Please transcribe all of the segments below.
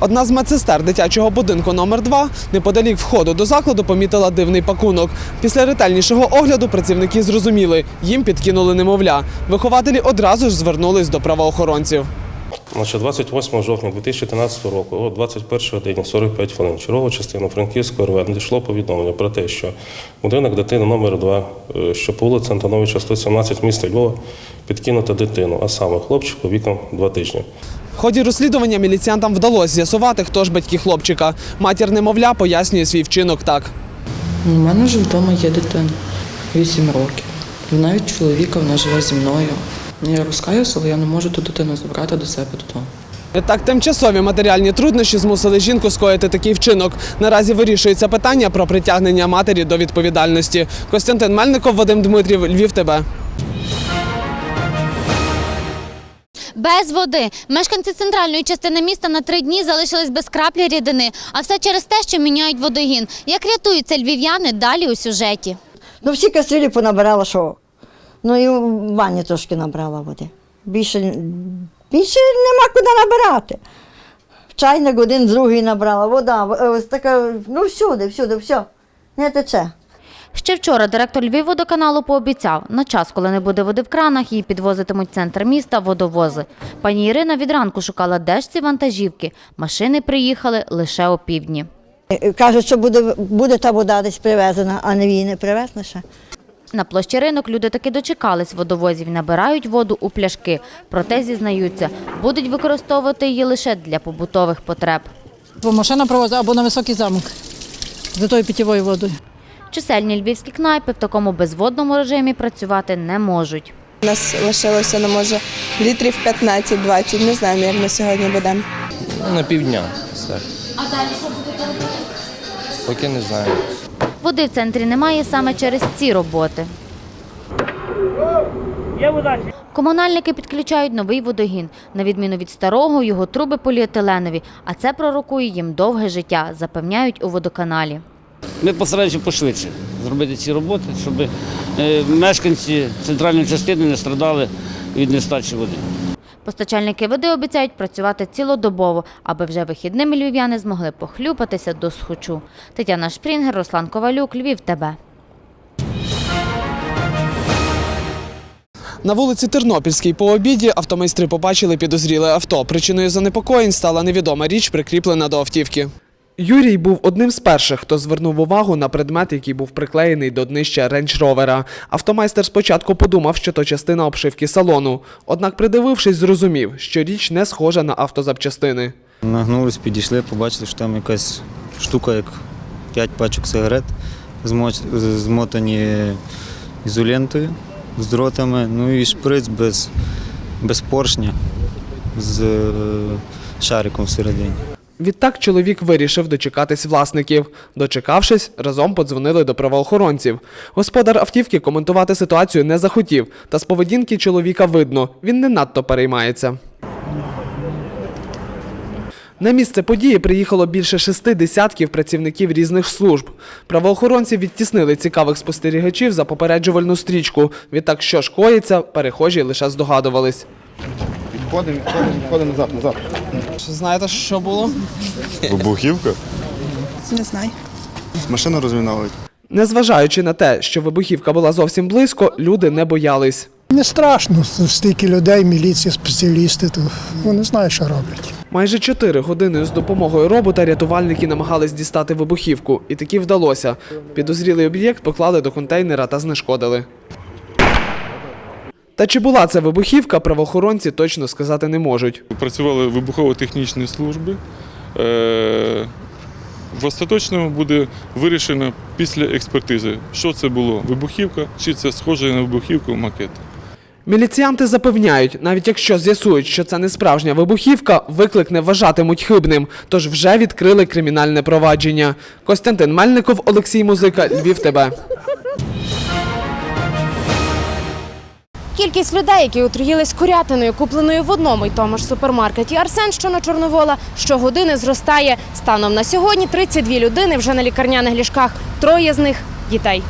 Одна з медсестер дитячого будинку номер 2 неподалік входу до закладу помітила дивний пакунок. Після ретельнішого огляду працівники зрозуміли, їм підкинули немовля. Вихователі одразу ж звернулись до правоохоронців. 28 жовтня 2013 року, о 21 годині 45 хвилин, чергова частина Франківського РВ надійшло повідомлення про те, що будинок дитини номер 2 е, що по вулиці Антоновича 117 міста Львова, підкинута дитину, а саме хлопчику віком 2 тижні. В ході розслідування міліціянтам вдалося з'ясувати, хто ж батьки хлопчика. Матір немовля пояснює свій вчинок так. У мене вже вдома є дитина, 8 років. І навіть чоловіка вона живе зі мною. Я розкаюся, але я не можу ту дитину забрати до себе додому. Так, тимчасові матеріальні труднощі змусили жінку скоїти такий вчинок. Наразі вирішується питання про притягнення матері до відповідальності. Костянтин Мельников, Вадим Дмитрів, Львів ТБ. Без води мешканці центральної частини міста на три дні залишились без краплі рідини, а все через те, що міняють водогін. Як рятуються львів'яни далі у сюжеті. Ну, всі кастрюлі понабирала, що. Ну і в ванні трошки набрала води. Більше, більше нема куди набирати. Чайник один, другий набрала, вода, ось така, ну всюди, всюди, все. Не тече. Ще вчора директор Львівводоканалу пообіцяв, на час, коли не буде води в кранах, її підвозитимуть в центр міста водовози. Пані Ірина від ранку шукала де ж ці вантажівки. Машини приїхали лише опівдні. Кажуть, що буде, буде та вода десь привезена, а не її не привезли ще. На площі ринок люди таки дочекались водовозів, набирають воду у пляшки. Проте зізнаються, будуть використовувати її лише для побутових потреб. Бо машина провозить або на високий замок за тою питєвою водою. Чисельні львівські кнайпи в такому безводному режимі працювати не можуть. У нас лишилося, ну, може, літрів 15-20, не знаємо, як ми сьогодні будемо. Ну, На півдня. Все. А далі що будете робити? Поки не знаю. Води в центрі немає саме через ці роботи. Комунальники підключають новий водогін. На відміну від старого, його труби поліетиленові, а це пророкує їм довге життя, запевняють у водоканалі. Ми постараємося пошвидше зробити ці роботи, щоб е, мешканці центральної частини не страдали від нестачі води. Постачальники води обіцяють працювати цілодобово, аби вже вихідними львів'яни змогли похлюпатися до схочу. Тетяна Шпрінгер, Руслан Ковалюк, Львів, ТБ. На вулиці Тернопільській по обіді автомайстри побачили підозріле авто. Причиною занепокоєнь стала невідома річ, прикріплена до автівки. Юрій був одним з перших, хто звернув увагу на предмет, який був приклеєний до днища рейндж ровера. Автомайстер спочатку подумав, що то частина обшивки салону. Однак, придивившись, зрозумів, що річ не схожа на автозапчастини. Нагнулись, підійшли, побачили, що там якась штука, як 5 пачок сигарет, змотані ізолентою з дротами, ну і шприц без, без поршня з е, шариком всередині. Відтак чоловік вирішив дочекатись власників. Дочекавшись, разом подзвонили до правоохоронців. Господар автівки коментувати ситуацію не захотів, та з поведінки чоловіка видно, він не надто переймається. На місце події приїхало більше шести десятків працівників різних служб. Правоохоронці відтіснили цікавих спостерігачів за попереджувальну стрічку. Відтак, що ж коїться, перехожі лише здогадувались. Відходимо, відходимо, відходимо назад, назад. Знаєте, що було? Вибухівка? Не знаю. Машину розміновують. Незважаючи на те, що вибухівка була зовсім близько, люди не боялись. Не страшно, стільки людей, міліція, спеціалісти, то вони знають, що роблять. Майже 4 години з допомогою робота рятувальники намагались дістати вибухівку, і таки вдалося. Підозрілий об'єкт поклали до контейнера та знешкодили. Та чи була це вибухівка, правоохоронці точно сказати не можуть. Працювали вибухово-технічні служби. Е, В остаточному буде вирішено після експертизи, що це було вибухівка, чи це схоже на вибухівку макет. Міліціянти запевняють, навіть якщо з'ясують, що це не справжня вибухівка, виклик не вважатимуть хибним, тож вже відкрили кримінальне провадження. Костянтин Мельников, Олексій Музика, Львів ТБ. Кількість людей, які отруїлись курятиною, купленою в одному й тому ж супермаркеті Арсен, що на Чорновола, щогодини зростає. Станом на сьогодні 32 людини вже на лікарняних ліжках, троє з них дітей.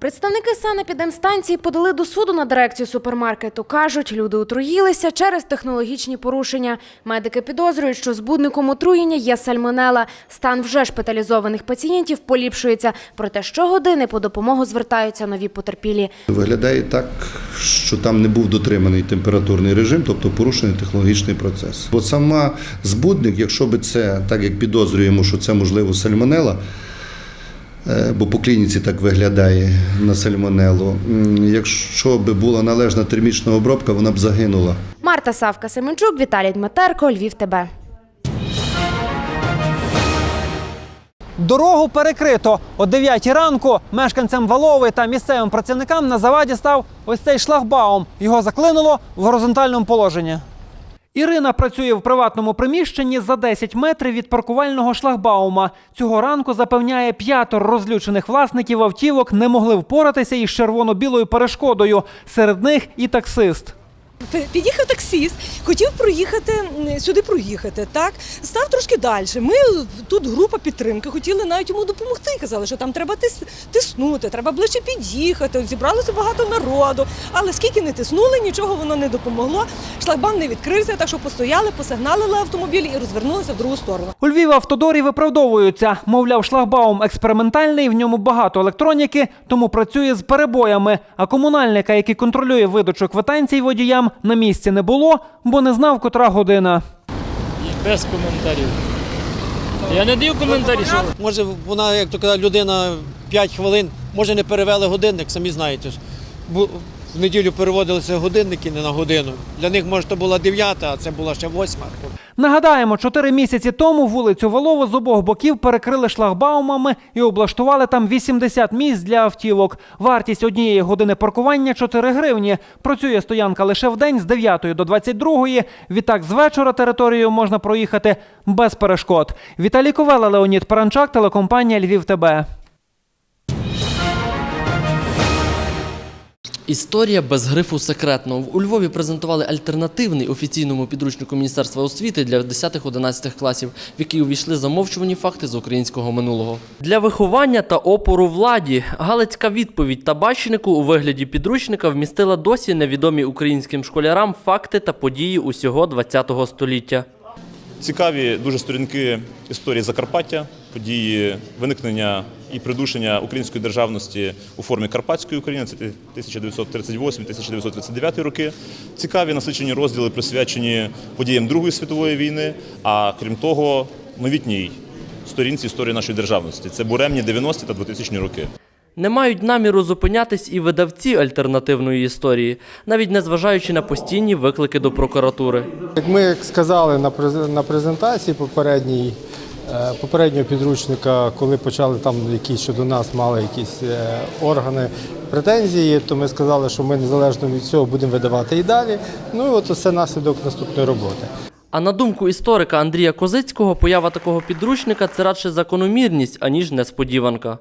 Представники санепідемстанції подали до суду на дирекцію супермаркету. Кажуть, люди отруїлися через технологічні порушення. Медики підозрюють, що збудником отруєння є сальмонела. Стан вже шпиталізованих пацієнтів поліпшується. Проте щогодини по допомогу звертаються нові потерпілі. Виглядає так, що там не був дотриманий температурний режим, тобто порушений технологічний процес. Бо сама збудник, якщо би це, так як підозрюємо, що це можливо сальмонела, бо по клініці так виглядає на сальмонелу, якщо би була належна термічна обробка, вона б загинула. Марта Савка Семенчук, Віталій Дмитерко, Львів ТБ. Дорогу перекрито. О 9 ранку мешканцям Валови та місцевим працівникам на заваді став ось цей шлагбаум. Його заклинуло в горизонтальному положенні. Ірина працює в приватному приміщенні за 10 метрів від паркувального шлагбаума. Цього ранку запевняє, п'ятеро розлючених власників автівок не могли впоратися із червоно-білою перешкодою. Серед них і таксист. Під'їхав таксіст, хотів проїхати сюди проїхати, так став трошки далі. Ми тут група підтримки, хотіли навіть йому допомогти. Казали, що там треба тис, тиснути, треба ближче під'їхати. Зібралося багато народу. Але скільки не тиснули, нічого воно не допомогло. Шлагбаум не відкрився, так що постояли, посигналили автомобіль і розвернулися в другу сторону. У Львів автодорі виправдовуються. Мовляв, шлагбаум експериментальний, в ньому багато електроніки, тому працює з перебоями. А комунальника, який контролює видачу квитанцій водіям, на місці не було, бо не знав, котра година. Без коментарів. Я не даю коментарі, що Може, вона, як то казати, людина 5 хвилин, може не перевели годинник, самі знаєте. В неділю переводилися годинники не на годину. Для них, може, то була 9, а це була ще 8. Нагадаємо, чотири місяці тому вулицю Волову з обох боків перекрили шлагбаумами і облаштували там 80 місць для автівок. Вартість однієї години паркування 4 гривні. Працює стоянка лише в день з 9 до 22. Відтак з вечора територією можна проїхати без перешкод. Віталій Ковела, Леонід Паранчак, телекомпанія Львів ТБ. Історія без грифу секретно. У Львові презентували альтернативний офіційному підручнику Міністерства освіти для 10-11 класів, в який увійшли замовчувані факти з українського минулого. Для виховання та опору владі Галицька відповідь табачнику у вигляді підручника вмістила досі невідомі українським школярам факти та події усього ХХ століття. Цікаві дуже сторінки історії Закарпаття, події виникнення і придушення української державності у формі Карпатської України, це 1938-1939 роки. Цікаві насичені розділи присвячені подіям Другої світової війни, а крім того, новітній сторінці історії нашої державності. Це буремні 90-ті та 2000-ні роки. Не мають наміру зупинятись і видавці альтернативної історії, навіть незважаючи на постійні виклики до прокуратури. Як ми сказали на презентації попередній, е, попереднього підручника, коли почали там якісь щодо нас мали якісь е, органи претензії, то ми сказали, що ми незалежно від цього будемо видавати і далі. Ну і от це наслідок наступної роботи. А на думку історика Андрія Козицького, поява такого підручника це радше закономірність, аніж несподіванка.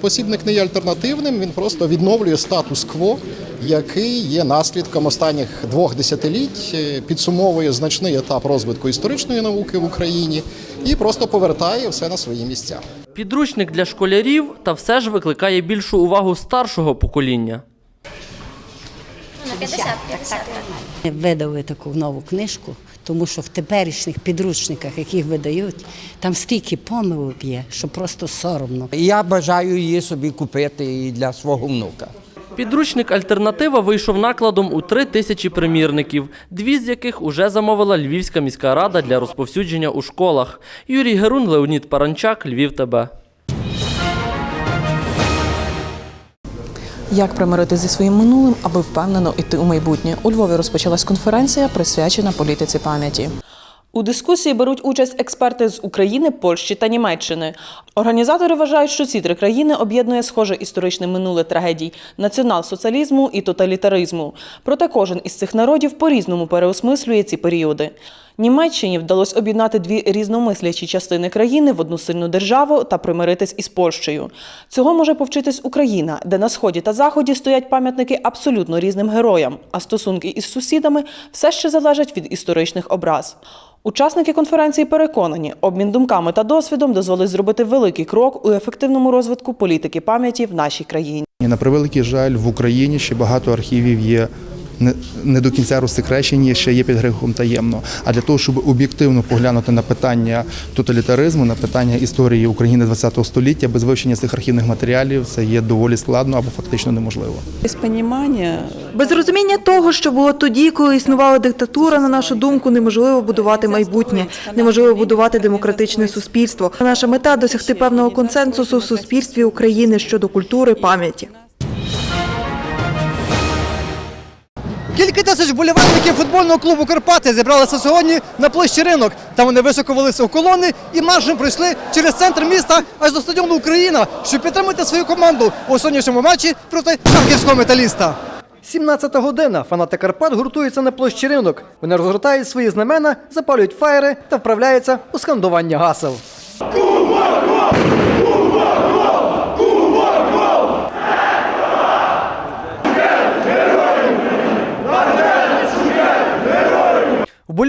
Посібник не є альтернативним, він просто відновлює статус-кво, який є наслідком останніх двох десятиліть, е, підсумовує значний етап розвитку історичної науки в Україні і просто повертає все на свої місця. Підручник для школярів та все ж викликає більшу увагу старшого покоління. Видали таку нову книжку, тому що в теперішніх підручниках, яких видають, там стільки помилок є, що просто соромно. Я бажаю її собі купити і для свого внука. Підручник Альтернатива вийшов накладом у три тисячі примірників, дві з яких уже замовила Львівська міська рада для розповсюдження у школах. Юрій Герун, Леонід Паранчак, Львів ТБ. Як примирити зі своїм минулим, аби впевнено йти у майбутнє? У Львові розпочалась конференція, присвячена політиці пам'яті. У дискусії беруть участь експерти з України, Польщі та Німеччини. Організатори вважають, що ці три країни об'єднує схоже історичне минуле трагедій націонал-соціалізму і тоталітаризму. Проте кожен із цих народів по-різному переосмислює ці періоди. Німеччині вдалося об'єднати дві різномислячі частини країни в одну сильну державу та примиритись із Польщею. Цього може повчитись Україна, де на сході та заході стоять пам'ятники абсолютно різним героям, а стосунки із сусідами все ще залежать від історичних образ. Учасники конференції переконані, обмін думками та досвідом дозволить зробити великий крок у ефективному розвитку політики пам'яті в нашій країні. На превеликий жаль, в Україні ще багато архівів є не, не до кінця розсекречені, ще є під грифом таємно. А для того, щоб об'єктивно поглянути на питання тоталітаризму, на питання історії України ХХ століття, без вивчення цих архівних матеріалів, це є доволі складно або фактично неможливо. Без розуміння того, що було тоді, коли існувала диктатура, на нашу думку, неможливо будувати майбутнє, неможливо будувати демократичне суспільство. Наша мета досягти певного консенсусу в суспільстві України щодо культури пам'яті. Кілька тисяч болівальників футбольного клубу Карпати зібралися сьогодні на площі ринок. Там вони високо велися у колони і маршем пройшли через центр міста аж до стадіону Україна, щоб підтримати свою команду у сьогоднішньому матчі проти харківського металіста. 17 година. Фанати Карпат гуртуються на площі ринок. Вони розгортають свої знамена, запалюють фаєри та вправляються у скандування гасел.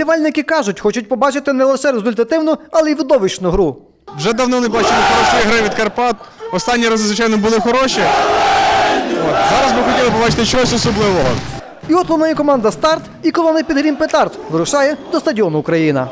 Вболівальники кажуть, хочуть побачити не лише результативну, але й видовищну гру. Вже давно не бачили хорошої гри від Карпат. Останні рази, звичайно, були хороші. От. Зараз ми хотіли побачити щось особливого. І от лунає команда Старт і колона Підгрім Петард вирушає до стадіону Україна.